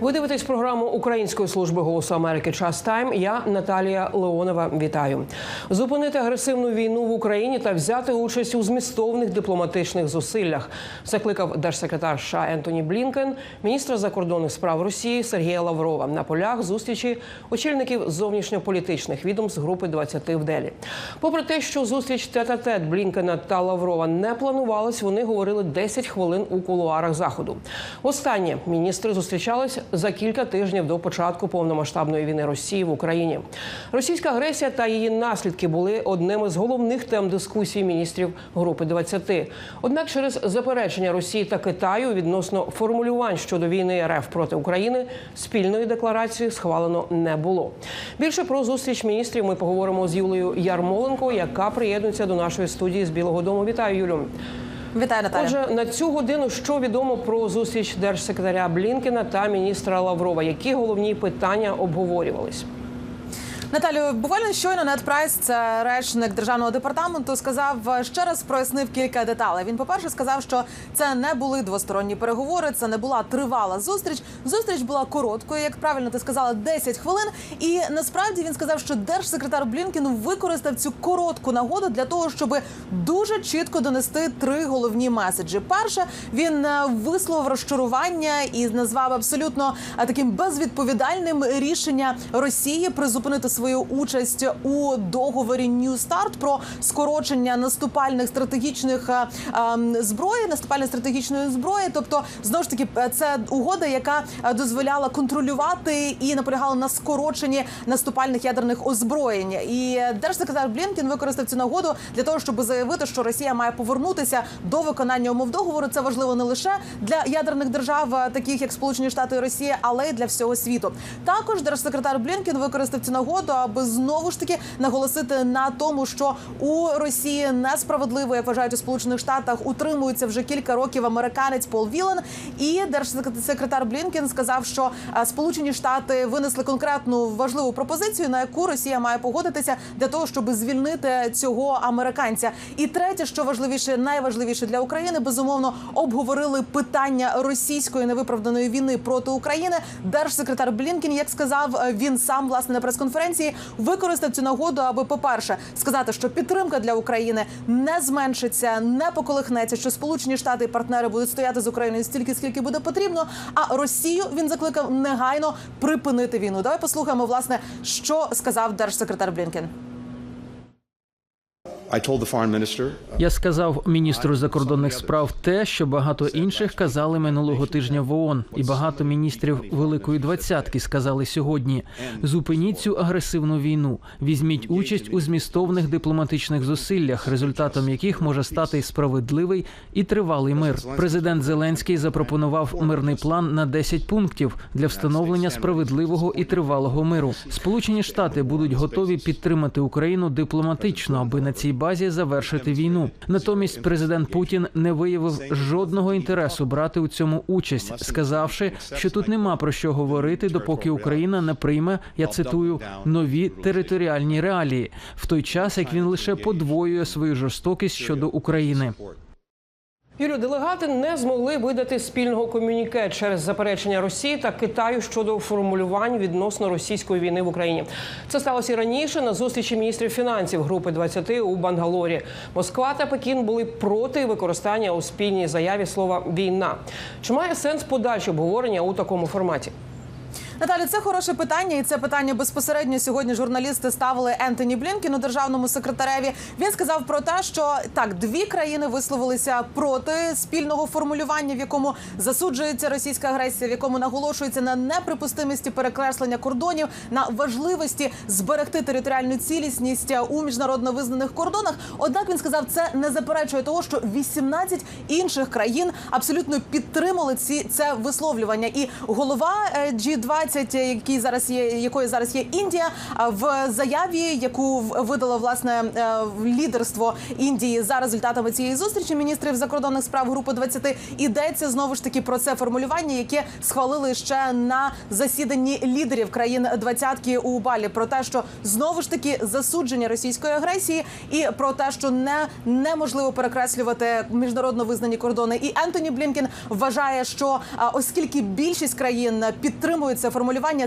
Ви дивитесь програму Української служби голосу Америки Час Тайм. Я Наталія Леонова. Вітаю. Зупинити агресивну війну в Україні та взяти участь у змістовних дипломатичних зусиллях. Закликав держсекретар США Ентоні Блінкен, міністра закордонних справ Росії Сергія Лаврова на полях зустрічі очільників зовнішньополітичних відомств групи 20 в Делі. Попри те, що зустріч тет-а-тет Блінкена та Лаврова не планувалась, вони говорили 10 хвилин у кулуарах заходу. Останнє міністри зустрічались за кілька тижнів до початку повномасштабної війни Росії в Україні. Російська агресія та її наслідки були одними з головних тем дискусій міністрів групи 20. Однак, через заперечення Росії та Китаю відносно формулювань щодо війни РФ проти України спільної декларації схвалено не було. Більше про зустріч міністрів ми поговоримо з Юлею Ярмоленко, яка приєднується до нашої студії з Білого Дому. Вітаю, Юлю. Вітаю, Наталя. Отже, на цю годину що відомо про зустріч держсекретаря Блінкена та міністра Лаврова? Які головні питання обговорювались? Наталю, буквально щойно Нед Прайс, це речник державного департаменту, сказав ще раз прояснив кілька деталей. Він, по-перше, сказав, що це не були двосторонні переговори, це не була тривала зустріч. Зустріч була короткою, як правильно ти сказала, 10 хвилин. І насправді він сказав, що держсекретар Блінкен використав цю коротку нагоду для того, щоб дуже чітко донести три головні меседжі. Перше, він е, висловив розчарування і назвав абсолютно е, таким безвідповідальним рішення Росії призупинити свою участь у договорі New Start про скорочення наступальних стратегічних е, ем, зброї, наступальної стратегічної зброї. Тобто, знову ж таки, е, це угода, яка е, дозволяла контролювати і наполягала на скороченні наступальних ядерних озброєнь. І держсекретар Блінкен використав цю нагоду для того, щоб заявити, що Росія має повернутися до виконання умов договору. Це важливо не лише для ядерних держав, таких як Сполучені Штати і Росія, але й для всього світу. Також держсекретар Блінкен використав цю нагоду, аби знову ж таки наголосити на тому, що у Росії несправедливо, як вважають у Сполучених Штатах, утримується вже кілька років американець Пол Вілен. І держсекретар Блінкен сказав, що е, Сполучені Штати винесли конкретну важливу пропозицію, на яку Росія має погодитися для того, щоб звільнити цього американця. І третє, що важливіше, найважливіше для України, безумовно обговорили питання російської невиправданої війни проти України. Держсекретар Блінкен, як сказав, е, він сам власне на прес-конференції використав цю нагоду, аби, по-перше, сказати, що підтримка для України не зменшиться, не поколихнеться, що Сполучені Штати і партнери будуть стояти з Україною стільки, скільки буде потрібно. А Росію він закликав негайно припинити війну. Давай послухаємо, власне, що сказав держсекретар Блінкен. Я сказав міністру закордонних справ те, що багато інших казали минулого тижня в ООН, і багато міністрів Великої двадцятки сказали сьогодні: зупиніть цю агресивну війну, візьміть участь у змістовних дипломатичних зусиллях, результатом яких може стати справедливий і тривалий мир. Президент Зеленський запропонував мирний план на 10 пунктів для встановлення справедливого і тривалого миру. Сполучені Штати будуть готові підтримати Україну дипломатично, аби на цій базі завершити війну. Натомість президент Путін не виявив жодного інтересу брати у цьому участь, сказавши, що тут нема про що говорити, допоки Україна не прийме, я цитую, нові територіальні реалії, в той час як він лише подвоює свою жорстокість щодо України. Юлю, делегати не змогли видати спільного комюніке через заперечення Росії та Китаю щодо формулювань відносно російської війни в Україні. Це сталося і раніше на зустрічі міністрів фінансів групи 20 у Бангалорі. Москва та Пекін були проти використання у спільній заяві слова війна. Чи має сенс подальше обговорення у такому форматі? Наталі, це хороше питання, і це питання безпосередньо сьогодні. Журналісти ставили Ентоні Блінкіну, державному секретареві. Він сказав про те, що так дві країни висловилися проти спільного формулювання, в якому засуджується російська агресія, в якому наголошується на неприпустимості перекреслення кордонів, на важливості зберегти територіальну цілісність у міжнародно визнаних кордонах. Однак він сказав, це не заперечує того, що 18 інших країн абсолютно підтримали ці це висловлювання. І голова е, G20 Г-20, який зараз є, якою зараз є Індія. В заяві, яку видало власне е, лідерство Індії за результатами цієї зустрічі міністрів закордонних справ групи 20, йдеться знову ж таки про це формулювання, яке схвалили ще на засіданні лідерів країн двадцятки у Балі. Про те, що знову ж таки засудження російської агресії, і про те, що не неможливо перекреслювати міжнародно визнані кордони. І Ентоні Блінкен вважає, що оскільки більшість країн підтримують це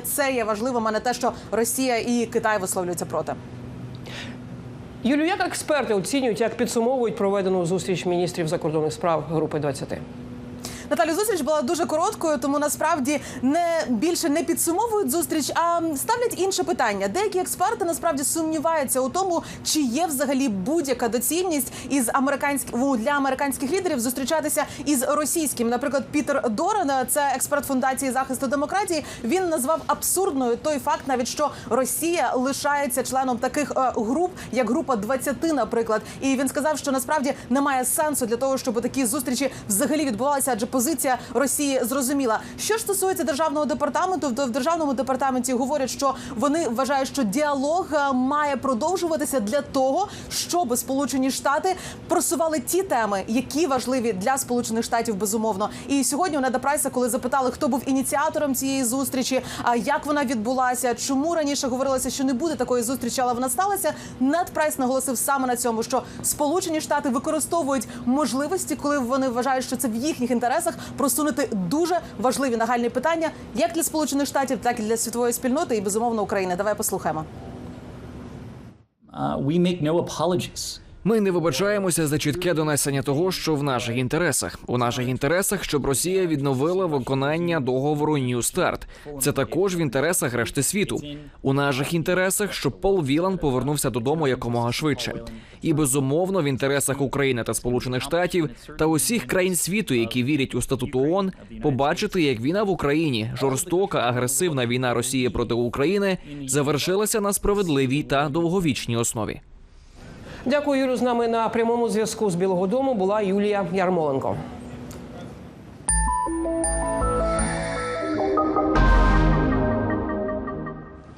це є важливим, а не те, що Росія і Китай висловлюються проти. Юлю, як експерти оцінюють, як підсумовують проведену зустріч міністрів закордонних справ групи 20? Наталю, зустріч була дуже короткою, тому насправді не більше не підсумовують зустріч, а ставлять інше питання. Деякі експерти насправді сумніваються у тому, чи є взагалі будь-яка доцільність із американських ну, для американських лідерів зустрічатися із російським. Наприклад, Пітер Дорен, це експерт фундації захисту демократії. Він назвав абсурдною той факт, навіть що Росія лишається членом таких е, груп, як група 20, наприклад. І він сказав, що насправді немає сенсу для того, щоб такі зустрічі взагалі відбувалися, адже позиція Росії зрозуміла. Що ж стосується державного департаменту, то в державному департаменті говорять, що вони вважають, що діалог е, має продовжуватися для того, щоб Сполучені Штати просували ті теми, які важливі для Сполучених Штатів, безумовно. І сьогодні у Неда Прайса, коли запитали, хто був ініціатором цієї зустрічі, а як вона відбулася, чому раніше говорилося, що не буде такої зустрічі, але вона сталася. Нед Прайс наголосив саме на цьому, що Сполучені Штати використовують можливості, коли вони вважають, що це в їхніх інтересах просунути дуже важливі нагальні питання, як для Сполучених Штатів, так і для світової спільноти, і безумовно України. Давай послухаємо. Uh, we make no apologies. Ми не вибачаємося за чітке донесення того, що в наших інтересах. У наших інтересах, щоб Росія відновила виконання договору New START. Це також в інтересах решти світу. У наших інтересах, щоб Пол Вілан повернувся додому якомога швидше. І безумовно в інтересах України та Сполучених Штатів та усіх країн світу, які вірять у статут ООН, побачити, як війна в Україні, жорстока агресивна війна Росії проти України, завершилася на справедливій та довговічній основі. Дякую, Юлю. З нами на прямому зв'язку з Білого Дому була Юлія Ярмоленко.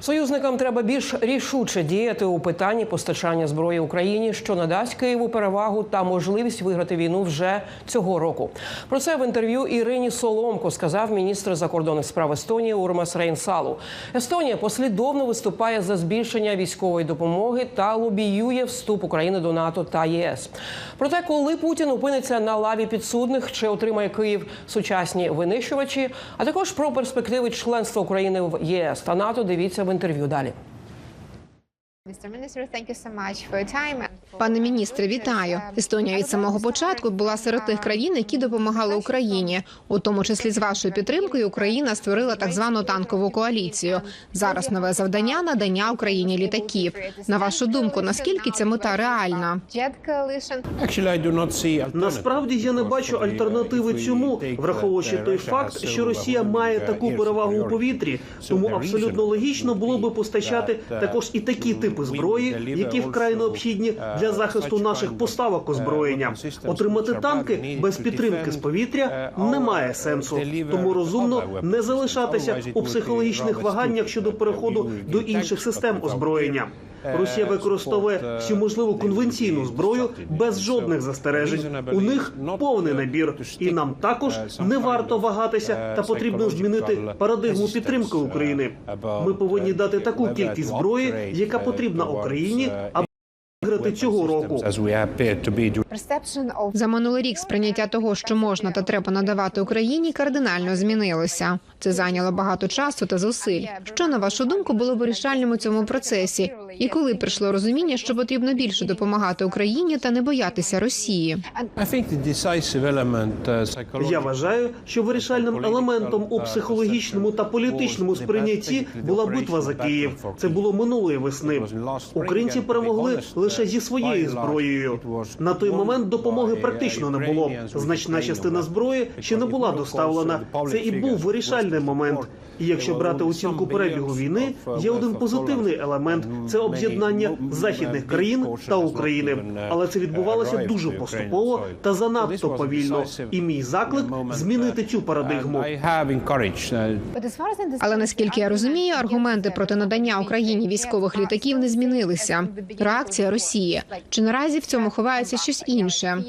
Союзникам треба більш рішуче діяти у питанні постачання зброї Україні, що надасть Києву перевагу та можливість виграти війну вже цього року. Про це в інтерв'ю Ірині Соломко сказав міністр закордонних справ Естонії Урмас Рейнсалу. Естонія послідовно виступає за збільшення військової допомоги та лобіює вступ України до НАТО та ЄС. Проте, коли Путін опиниться на лаві підсудних, чи отримає Київ сучасні винищувачі, а також про перспективи членства України в ЄС та НАТО, дивіться в інтерв'ю далі. Mr. Minister, thank you so much for your time. Пане міністре, вітаю. Естонія від самого початку була серед тих країн, які допомагали Україні. У тому числі з вашою підтримкою Україна створила так звану танкову коаліцію. Зараз нове завдання надання Україні літаків. На вашу думку, наскільки ця мета реальна? Насправді я не бачу альтернативи цьому, враховуючи той факт, що Росія має таку перевагу у повітрі. Тому абсолютно логічно було би постачати також і такі типи зброї, які вкрай необхідні для захисту наших поставок озброєння. Отримати танки без підтримки з повітря немає сенсу. Тому розумно не залишатися у психологічних ваганнях щодо переходу до інших систем озброєння. Росія використовує всю можливу конвенційну зброю без жодних застережень. У них повний набір, і нам також не варто вагатися та потрібно змінити парадигму підтримки України. Ми повинні дати таку кількість зброї, яка потрібна Україні, аби виграти цього року. За минулий рік сприйняття того, що можна та треба надавати Україні, кардинально змінилося. Це зайняло багато часу та зусиль. Що на вашу думку було вирішальним у цьому процесі? І коли прийшло розуміння, що потрібно більше допомагати Україні та не боятися Росії? Uh, Я вважаю, що вирішальним елементом у психологічному та політичному сприйнятті була битва за Київ. Це було минулої весни. Українці перемогли лише зі зі своєю зброєю. На той момент допомоги практично не було. Значна частина зброї ще не була доставлена. Це і був вирішальний момент. І якщо брати оцінку перебігу війни, є один позитивний елемент це об'єднання західних країн та України. Але це відбувалося дуже поступово та занадто повільно. І мій заклик змінити цю парадигму. Uh, Але наскільки я розумію, аргументи проти надання Україні військових літаків не змінилися. Реакція Росії чи наразі в цьому ховається щось інше?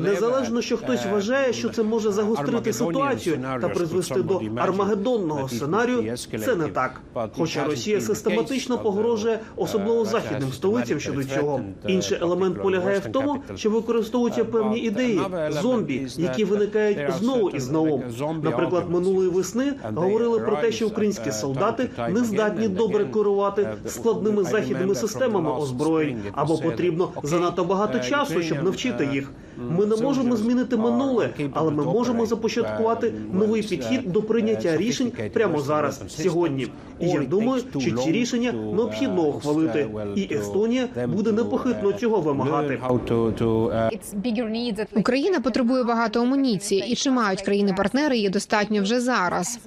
Незалежно, що хтось uh, вважає, що це може загострити ситуацію та призвести до армагеддонного сценарію, це не так. Хоча Росія систематично погрожує, uh, особливо західним столицям щодо цього. uh, Інший елемент полягає в тому, що використовуються певні ідеї зомбі, які виникають знову і знову. Наприклад, минулої весни говорили про те, що українські солдати не здатні добре керувати складними західними системами озброєнь, або потрібно занадто багато uh, часу, щоб навчити uh, їх. Ми не можемо змінити минуле, але ми можемо започаткувати uh, новий підхід uh, до прийняття uh, рішень прямо зараз, сьогодні. І я думаю, що ці рішення uh, необхідно ухвалити, і Естонія буде непохитно uh, цього вимагати. to, to, uh, Україна потребує багато амуніції, і чи мають країни-партнери її достатньо вже зараз?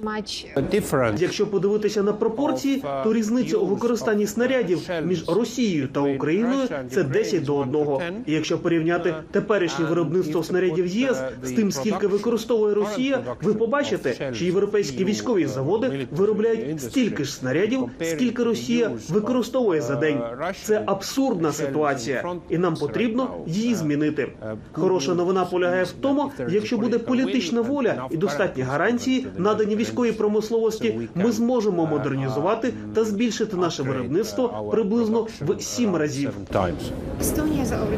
Якщо подивитися на пропорції, то різниця у використанні снарядів між Росією та Україною це 10 до 1. І якщо порівняти теперішнє виробництво снарядів ЄС з тим, скільки використовує Росія, ви побачите, що європейські військові заводи виробляють стільки ж снарядів, скільки Росія використовує за день. Це абсурдна ситуація, і нам потрібно її змінити. Хороша новина полягає в тому, якщо буде політична воля і достатні гарантії, надані військовій промисловості, ми зможемо модернізувати та збільшити наше виробництво приблизно в сім разів.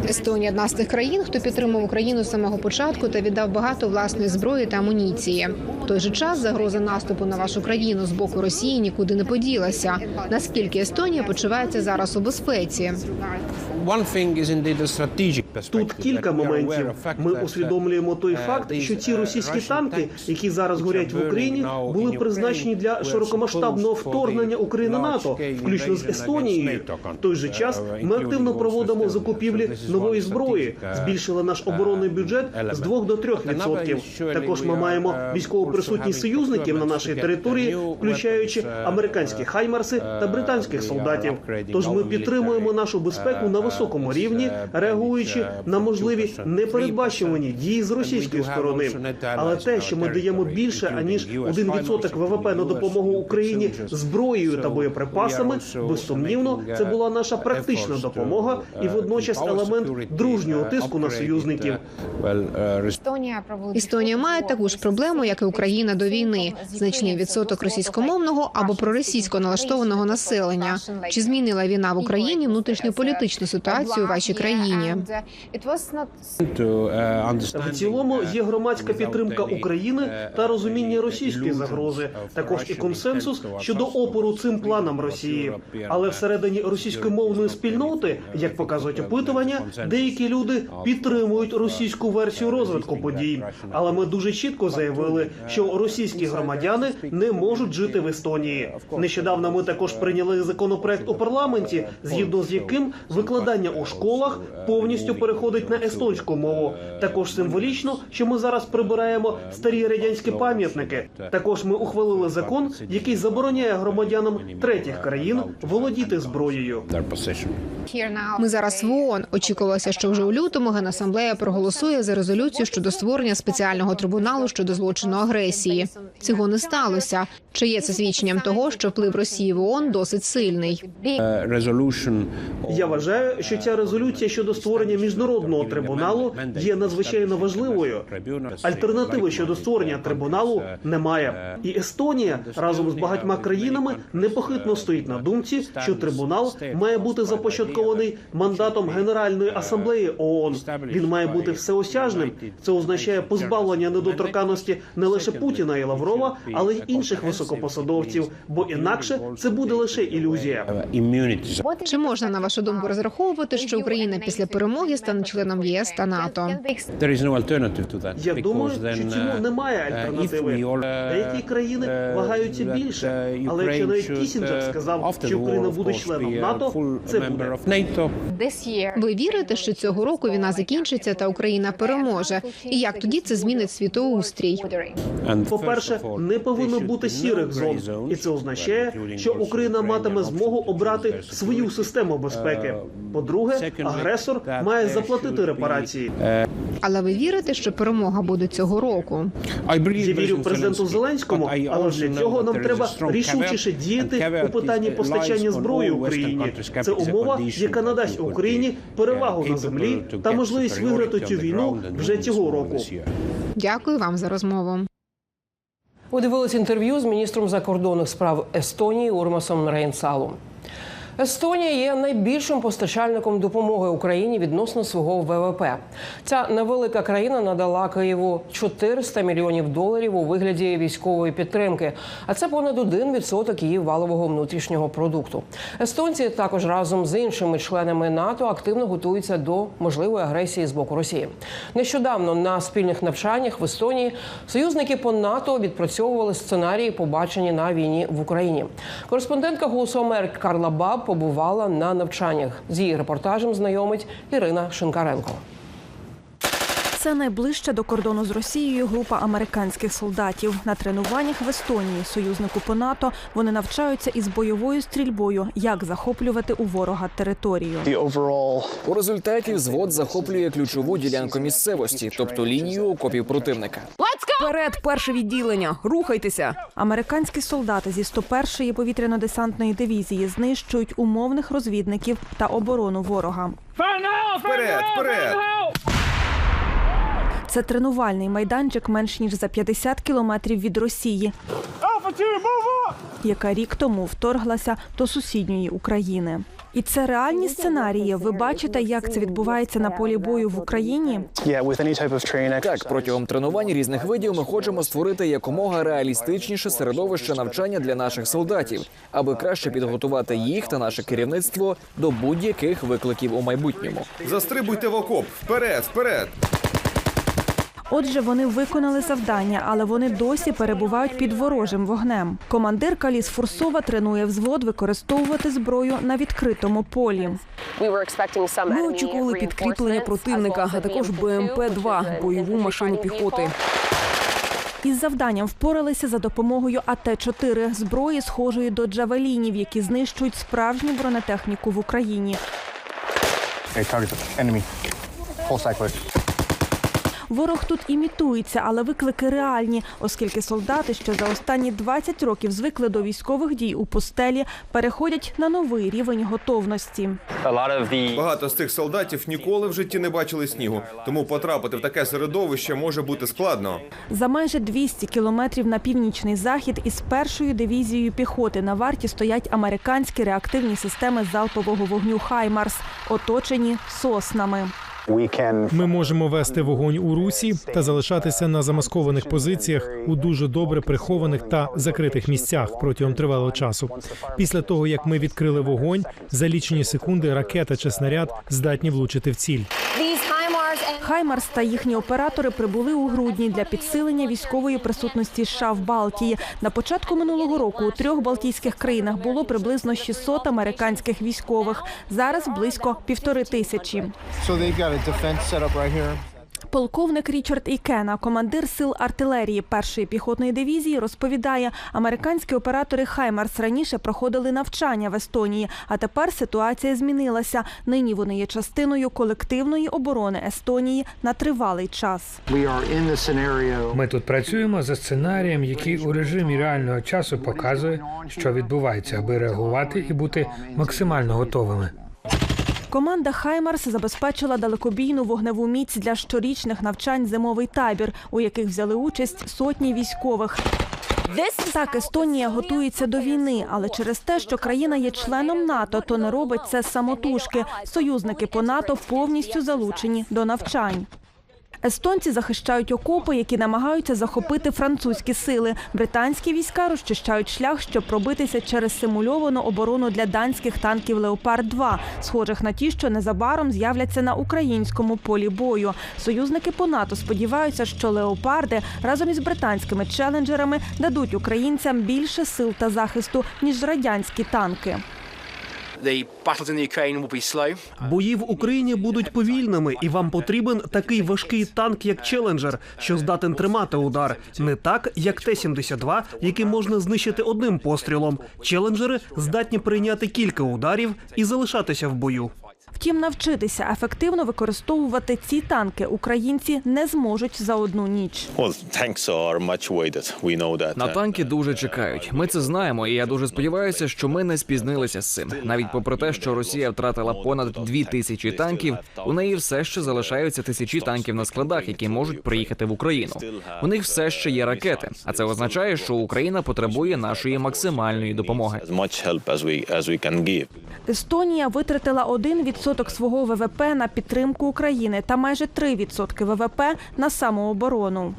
Естонія одна з тих країн, хто підтримав Україну з самого початку та віддав багато власної зброї та амуніції. В той же час загроза наступу на вашу країну з боку Росії нікуди не поділася. Наскільки Естонія почувається зараз у безпеці? Тут кілька моментів. Ми uh, усвідомлюємо той uh, факт, що ці uh, російські танки, які зараз горять в Україні, були призначені для широкомасштабного вторгнення України НАТО, включно з Естонією. В той же час ми активно проводимо закупівлі нової зброї, збільшили наш оборонний бюджет з 2 до 3 відсотків. Також ми маємо військову присутність союзників на нашій території, включаючи американські хаймарси та британських солдатів. Тож ми підтримуємо нашу безпеку на високому рівні, реагуючи на можливі непередбачувані дії з російської сторони. Але те, що ми даємо більше аніж 1% ВВП на допомогу Україні зброєю та боєприпасами, безсумнівно, це була наша практична допомога і водночас елемент дружнього тиску на союзників. Естонія має таку ж проблему, як і Україна до війни: значний відсоток російськомовного або проросійсько налаштованого населення. Чи змінила війна в Україні внутрішньополітичну ситуацію у вашій країні? В цілому є громадська підтримка України та розуміння російської загрози, також і консенсус щодо опору цим планам Росії. Але всередині російськомовної спільноти, як показують опитування, деякі люди підтримують російську версію розвитку подій. Але ми дуже чітко заявили, що російські громадяни не можуть жити в Естонії. Нещодавно ми також прийняли законопроект у парламенті, згідно з яким викладання у школах повністю переходить на естонську мову. Також символічно, що ми зараз прибираємо старі радянські пам'ятники. Також ми ухвалили закон, який забороняє громадянам третіх країн володіти зброєю. Ми зараз в ООН. Очікувалося, що вже у лютому Генасамблея проголосує за резолюцію щодо створення спеціального трибуналу щодо злочину агресії. Цього не сталося. Чи є це свідченням того, що вплив Росії в ООН досить сильний? Uh, Я вважаю, що ця резолюція щодо створення міжнародного трибуналу є надзвичайно важливою. Альтернативи щодо створення трибуналу немає. І Естонія разом з багатьма країнами непохитно стоїть на думці, що трибунал має бути започаткований мандатом Генеральної асамблеї ООН. Він має бути всеосяжним. Це означає позбавлення недоторканності не лише Путіна і Лаврова, але й інших високопосадовців. Бо інакше це буде лише ілюзія. Чи можна на вашу думку розраховувати? Розраховувати, що Україна після перемоги стане членом ЄС та НАТО. Я думаю, що цьому uh, немає uh, альтернативи. all, uh, Деякі країни вагаються більше, але якщо навіть Кісінджер сказав, що Україна буде членом НАТО, це буде. Ви вірите, що цього року війна закінчиться та Україна переможе? І як тоді це змінить світоустрій? Of all, не повинно бути сірих зон, і це означає, що Україна матиме змогу обрати свою систему безпеки. Uh, По-друге, агресор має заплатити репарації. Але ви вірите, що перемога буде цього року? Я вірю президенту Зеленському, але для цього нам треба рішучіше діяти у питанні постачання зброї Україні. Це умова, яка надасть Україні перевагу на землі та можливість виграти цю війну вже цього року. Дякую вам за розмову. Ви дивились інтерв'ю з міністром закордонних справ Естонії Урмасом Рейнсалом. Естонія є найбільшим постачальником допомоги Україні відносно свого ВВП. Ця невелика країна надала Києву 400 мільйонів доларів у вигляді військової підтримки, а це понад 1% її валового внутрішнього продукту. Естонці також разом з іншими членами НАТО активно готуються до можливої агресії з боку Росії. Нещодавно на спільних навчаннях в Естонії союзники по НАТО відпрацьовували сценарії, побачені на війні в Україні. Кореспондентка Голосу Америки Карла Баб побувала на навчаннях. З її репортажем знайомить Ірина Шинкаренко. Це найближча до кордону з Росією група американських солдатів. На тренуваннях в Естонії, союзнику по НАТО, вони навчаються із бойовою стрільбою, як захоплювати у ворога територію. У результаті взвод захоплює ключову ділянку місцевості, тобто лінію окопів противника. Вперед, перше відділення, рухайтеся. Американські солдати зі 101-ї повітряно-десантної дивізії знищують умовних розвідників та оборону ворога. Вперед, вперед! Це тренувальний майданчик менш ніж за 50 кілометрів від Росії, яка рік тому вторглася до сусідньої України. І це реальні сценарії. Ви бачите, як це відбувається на полі бою в Україні. Так, протягом тренувань різних видів ми хочемо створити якомога реалістичніше середовище навчання для наших солдатів, аби краще підготувати їх та наше керівництво до будь-яких викликів у майбутньому. Застрибуйте в окоп! Вперед, вперед! Отже, вони виконали завдання, але вони досі перебувають під ворожим вогнем. Командир Каліс Фурсова тренує взвод використовувати зброю на відкритому полі. Ми очікували підкріплення противника, а також БМП-2 – бойову машину піхоти. Із завданням впоралися за допомогою АТ-4 – зброї, схожої до джавелінів, які знищують справжню бронетехніку в Україні. Ворог тут імітується, але виклики реальні, оскільки солдати, що за останні 20 років звикли до військових дій у пустелі, переходять на новий рівень готовності. Багато з цих солдатів ніколи в житті не бачили снігу, тому потрапити в таке середовище може бути складно. За майже 200 кілометрів на північний захід із першою дивізією піхоти на варті стоять американські реактивні системи залпового вогню Хаймарс, оточені соснами. Ми можемо вести вогонь у русі та залишатися на замаскованих позиціях у дуже добре прихованих та закритих місцях протягом тривалого часу. Після того як ми відкрили вогонь, за лічені секунди ракета чи снаряд здатні влучити в ціль. Хаймарс та їхні оператори прибули у грудні для підсилення військової присутності США в Балтії. На початку минулого року у трьох балтійських країнах було приблизно 600 американських військових. Зараз близько півтори тисячі. Полковник Річард Ікена, командир сил артилерії першої піхотної дивізії, розповідає, американські оператори Хаймарс раніше проходили навчання в Естонії, а тепер ситуація змінилася. Нині вони є частиною колективної оборони Естонії на тривалий час. Ми тут працюємо за сценарієм, який у режимі реального часу показує, що відбувається, аби реагувати і бути максимально готовими. Команда Хаймарс забезпечила далекобійну вогневу міць для щорічних навчань зимовий табір, у яких взяли участь сотні військових. Так, Естонія готується до війни, але через те, що країна є членом НАТО, то не робить це самотужки. Союзники по НАТО повністю залучені до навчань. Естонці захищають окопи, які намагаються захопити французькі сили. Британські війська розчищають шлях, щоб пробитися через симульовану оборону для данських танків Леопард 2 схожих на ті, що незабаром з'являться на українському полі бою. Союзники по НАТО сподіваються, що леопарди разом із британськими челенджерами дадуть українцям більше сил та захисту ніж радянські танки. Бої в Україні будуть повільними, і вам потрібен такий важкий танк, як Челенджер, що здатен тримати удар, не так, як Т-72, який можна знищити одним пострілом. Челенджери здатні прийняти кілька ударів і залишатися в бою. Втім, навчитися ефективно використовувати ці танки українці не зможуть за одну ніч. На танки дуже чекають. Ми це знаємо, і я дуже сподіваюся, що ми не спізнилися з цим. Навіть попри те, що Росія втратила понад дві тисячі танків, у неї все ще залишаються тисячі танків на складах, які можуть приїхати в Україну. У них все ще є ракети, а це означає, що Україна потребує нашої максимальної допомоги. Естонія витратила 1% свого ВВП на підтримку України та майже 3% ВВП на самооборону.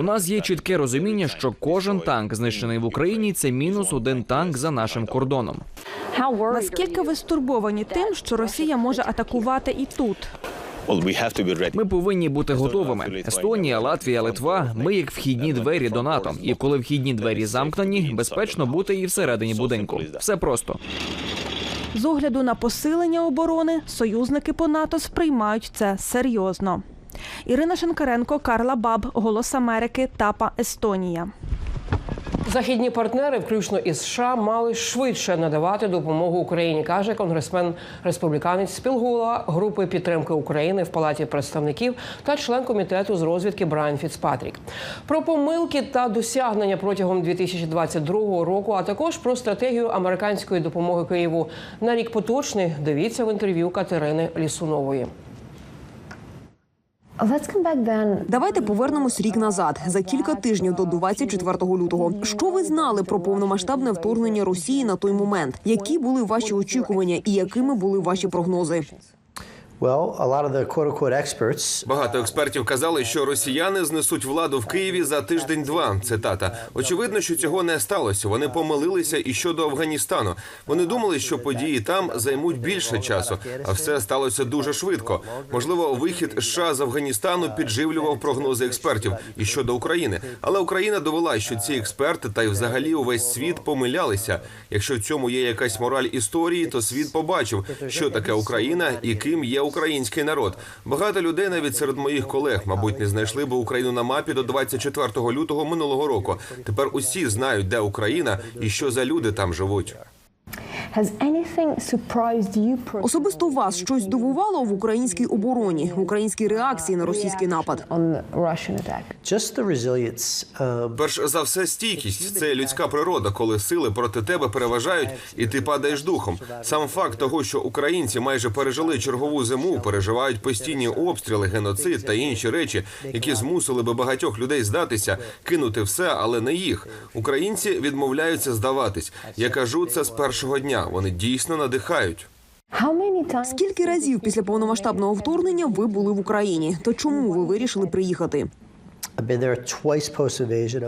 У нас є чітке розуміння, що кожен танк, знищений в Україні, це мінус один танк за нашим кордоном. Наскільки ви стурбовані тим, що Росія може атакувати і тут? Ми повинні бути готовими. Естонія, Латвія, Литва. Ми як вхідні двері до НАТО. І коли вхідні двері замкнені, безпечно бути і всередині будинку. Все просто. З огляду на посилення оборони союзники по НАТО сприймають це серйозно. Ірина Шенкаренко, Карла Баб, Голос Америки, Тапа, Естонія. Західні партнери, включно із США, мали швидше надавати допомогу Україні, каже конгресмен республіканець спілгула групи підтримки України в Палаті представників та член комітету з розвідки Брайан Фіцпатрік. Про помилки та досягнення протягом 2022 року, а також про стратегію американської допомоги Києву на рік поточний. Дивіться в інтерв'ю Катерини Лісунової. Давайте повернемось рік назад за кілька тижнів до 24 лютого. Що ви знали про повномасштабне вторгнення Росії на той момент? Які були ваші очікування і якими були ваші прогнози? Багато експертів казали, що росіяни знесуть владу в Києві за тиждень-два. Цитата. Очевидно, що цього не сталося. Вони помилилися і щодо Афганістану. Вони думали, що події там займуть більше часу, а все сталося дуже швидко. Можливо, вихід США з Афганістану підживлював прогнози експертів і щодо України. Але Україна довела, що ці експерти та й взагалі увесь світ помилялися. Якщо в цьому є якась мораль історії, то світ побачив, що таке Україна і ким є український народ. Багато людей, навіть серед моїх колег, мабуть, не знайшли би Україну на мапі до 24 лютого минулого року. Тепер усі знають, де Україна і що за люди там живуть. Особисто вас щось здивувало в українській обороні, в українській реакції на російський напад? Перш за все, стійкість це людська природа, коли сили проти тебе переважають, і ти падаєш духом. Сам факт того, що українці майже пережили чергову зиму, переживають постійні обстріли, геноцид та інші речі, які змусили би багатьох людей здатися, кинути все, але не їх. Українці відмовляються здаватись. Я кажу це з першого дня. Вони дійсно надихають. Скільки разів після повномасштабного вторгнення ви були в Україні? То чому ви вирішили приїхати?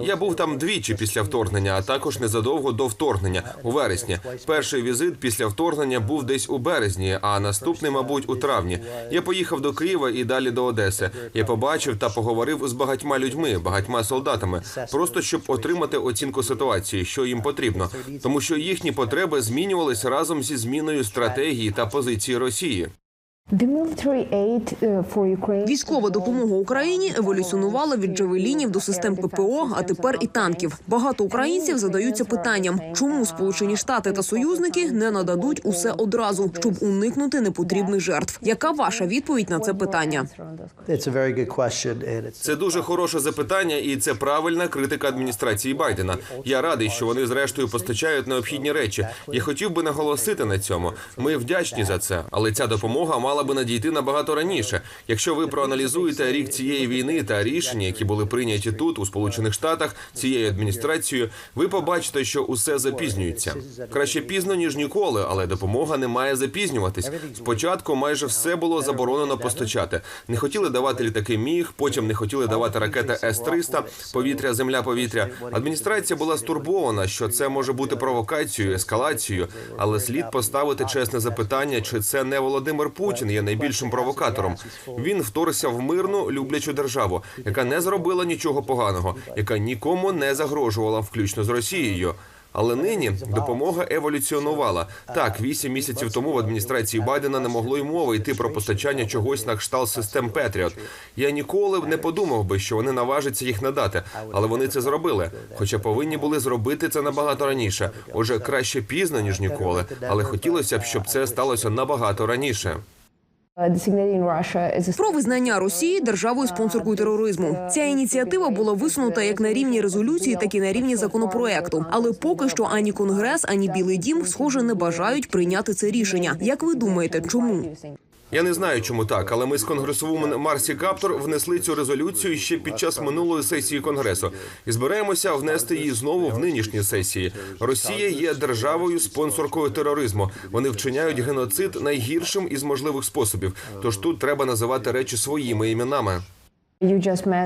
Я був там двічі після вторгнення, а також незадовго до вторгнення у вересні. Перший візит після вторгнення був десь у березні, а наступний, мабуть, у травні. Я поїхав до Києва і далі до Одеси. Я побачив та поговорив з багатьма людьми, багатьма солдатами, просто щоб отримати оцінку ситуації, що їм потрібно, тому що їхні потреби змінювалися разом зі зміною стратегії та позиції Росії. Військова допомога Україні еволюціонувала від джавелінів до систем ППО, а тепер і танків. Багато українців задаються питанням, чому Сполучені Штати та союзники не нададуть усе одразу, щоб уникнути непотрібних жертв. Яка ваша відповідь на це питання? Це дуже хороше запитання, і це правильна критика адміністрації Байдена. Я радий, що вони зрештою постачають необхідні речі. Я хотів би наголосити на цьому. Ми вдячні за це, але ця допомога мала мала би надійти набагато раніше. Якщо ви проаналізуєте рік цієї війни та рішення, які були прийняті тут, у Сполучених Штатах, цією адміністрацією, ви побачите, що усе запізнюється. Краще пізно ніж ніколи, але допомога не має запізнюватись. Спочатку майже все було заборонено постачати. Не хотіли давати літаки міг, потім не хотіли давати ракети С-300, повітря, земля, повітря. Адміністрація була стурбована, що це може бути провокацією, ескалацією, але слід поставити чесне запитання, чи це не Володимир Путін є найбільшим провокатором. Він вторгся в мирну люблячу державу, яка не зробила нічого поганого, яка нікому не загрожувала, включно з Росією. Але нині допомога еволюціонувала. Так, вісім місяців тому в адміністрації Байдена не могло й мови йти про постачання чогось на кшталт систем Петріот. Я ніколи б не подумав би, що вони наважаться їх надати, але вони це зробили. Хоча повинні були зробити це набагато раніше. Отже, краще пізно ніж ніколи, але хотілося б, щоб це сталося набагато раніше. Про визнання Росії державою спонсоркою тероризму. Ця ініціатива була висунута як на рівні резолюції, так і на рівні законопроекту. Але поки що ані конгрес, ані Білий Дім, схоже, не бажають прийняти це рішення. Як ви думаєте, чому? Я не знаю, чому так, але ми з конгресвумен Марсі Каптор внесли цю резолюцію ще під час минулої сесії конгресу і збираємося внести її знову в нинішні сесії. Росія є державою спонсоркою тероризму. Вони вчиняють геноцид найгіршим із можливих способів. Тож тут треба називати речі своїми іменами.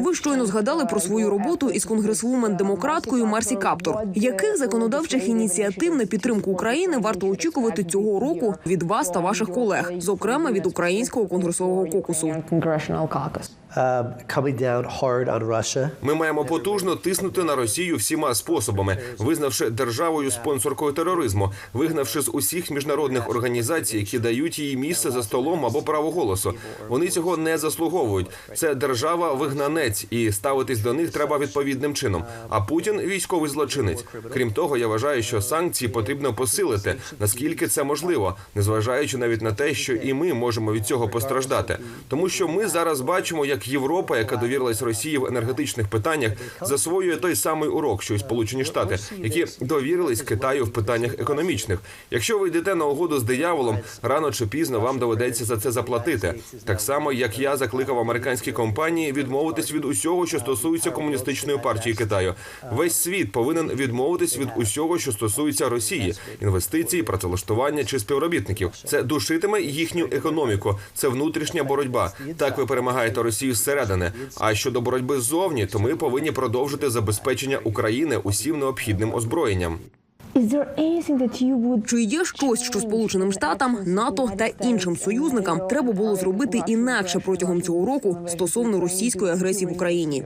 Ви щойно згадали про свою роботу із конгресвумен демократкою Марсі Каптор. Яких законодавчих ініціатив на підтримку України варто очікувати цього року від вас та ваших колег, зокрема від українського конгресового кокусу? Ми маємо потужно тиснути на Росію всіма способами, визнавши державою спонсоркою тероризму, вигнавши з усіх міжнародних організацій, які дають їй місце за столом або право голосу. Вони цього не заслуговують. Це держава вигнанець, і ставитись до них треба відповідним чином. А Путін військовий злочинець. Крім того, я вважаю, що санкції потрібно посилити, наскільки це можливо, незважаючи навіть на те, що і ми можемо від цього постраждати, тому що ми зараз бачимо, як Європа, яка довірилась Росії в енергетичних питаннях, засвоює той самий урок, що й Сполучені Штати, які довірились Китаю в питаннях економічних. Якщо ви йдете на угоду з дияволом, рано чи пізно вам доведеться за це заплатити. Так само, як я закликав американські компанії відмовитись від усього, що стосується комуністичної партії Китаю. Весь світ повинен відмовитись від усього, що стосується Росії, інвестицій, працевлаштування чи співробітників. Це душитиме їхню економіку. Це внутрішня боротьба. Так ви перемагаєте Росію зсередини. А щодо боротьби ззовні, то ми повинні продовжити забезпечення України усім необхідним озброєнням. Чи є щось, що Сполученим Штатам, НАТО та іншим союзникам треба було зробити інакше протягом цього року стосовно російської агресії в Україні?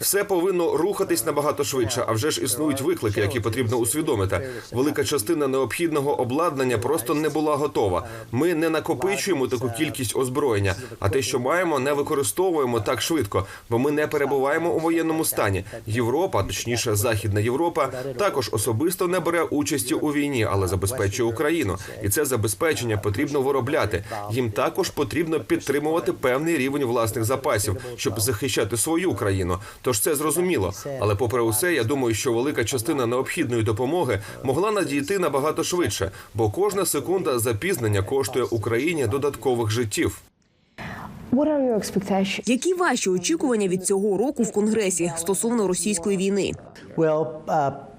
Все повинно рухатись набагато швидше. А вже ж існують виклики, які потрібно усвідомити. Велика частина необхідного обладнання просто не була готова. Ми не накопичуємо таку кількість озброєння, а те, що маємо, не використовуємо так швидко, бо ми не перебуваємо у воєнному стані. Європа, точніше, Західна Європа, також особисто не бере участі у війні, але забезпечує Україну, і це забезпечення потрібно виробляти. Їм також потрібно підтримувати певний рівень власних запасів, щоб захищати свою країну. Тож це зрозуміло. Але попри усе, я думаю, що велика частина необхідної допомоги могла надійти набагато швидше, бо кожна секунда запізнення коштує Україні додаткових життів. Які ваші очікування від цього року в Конгресі стосовно російської війни?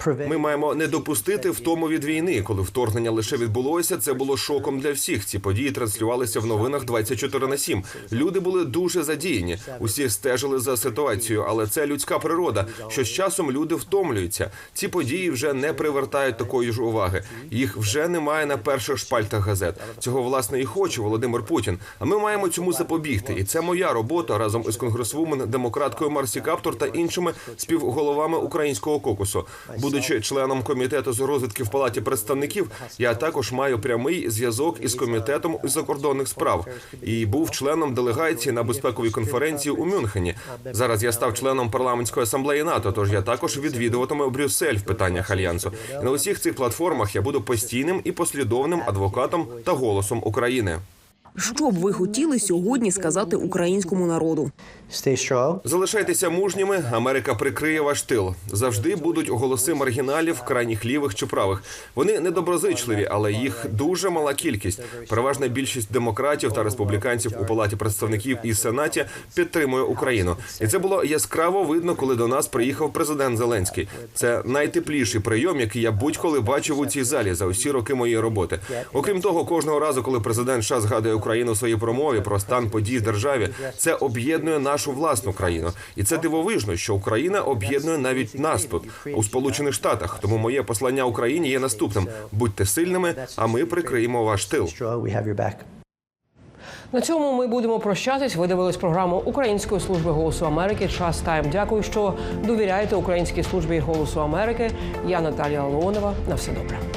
Ми маємо не допустити втому від війни. Коли вторгнення лише відбулося, це було шоком для всіх. Ці події транслювалися в новинах 24 на 7. Люди були дуже задіяні. Усі стежили за ситуацією, але це людська природа. Що з часом люди втомлюються. Ці події вже не привертають такої ж уваги. Їх вже немає на перших шпальтах газет. Цього власне і хоче Володимир Путін. А ми маємо цьому запобігти. І це моя робота разом із конгресвумен, демократкою Марсі Каптор та іншими співголовами українського кокусу. Будучи членом комітету з розвідки в палаті представників, я також маю прямий зв'язок із комітетом із закордонних справ і був членом делегації на безпековій конференції у Мюнхені. Зараз я став членом парламентської асамблеї НАТО. Тож я також відвідуватиму Брюссель в питаннях альянсу. І на усіх цих платформах я буду постійним і послідовним адвокатом та голосом України. Що б ви хотіли сьогодні сказати українському народу? Залишайтеся мужніми. Америка прикриє ваш тил. Завжди будуть голоси маргіналів, крайніх лівих чи правих. Вони недоброзичливі, але їх дуже мала кількість. Переважна більшість демократів та республіканців у палаті представників і сенаті підтримує Україну. І це було яскраво видно, коли до нас приїхав президент Зеленський. Це найтепліший прийом, який я будь-коли бачив у цій залі за усі роки моєї роботи. Окрім того, кожного разу, коли президент США згадує Україну у своїй промові про стан подій в державі, це об'єднує нашу власну країну, і це дивовижно, що Україна об'єднує навіть нас тут у Сполучених Штатах. Тому моє послання Україні є наступним: будьте сильними, а ми прикриємо ваш тил. На цьому ми будемо прощатись. Ви дивились програму Української служби голосу Америки. Час тайм. Дякую, що довіряєте Українській службі голосу Америки. Я Наталія Леонова. На все добре.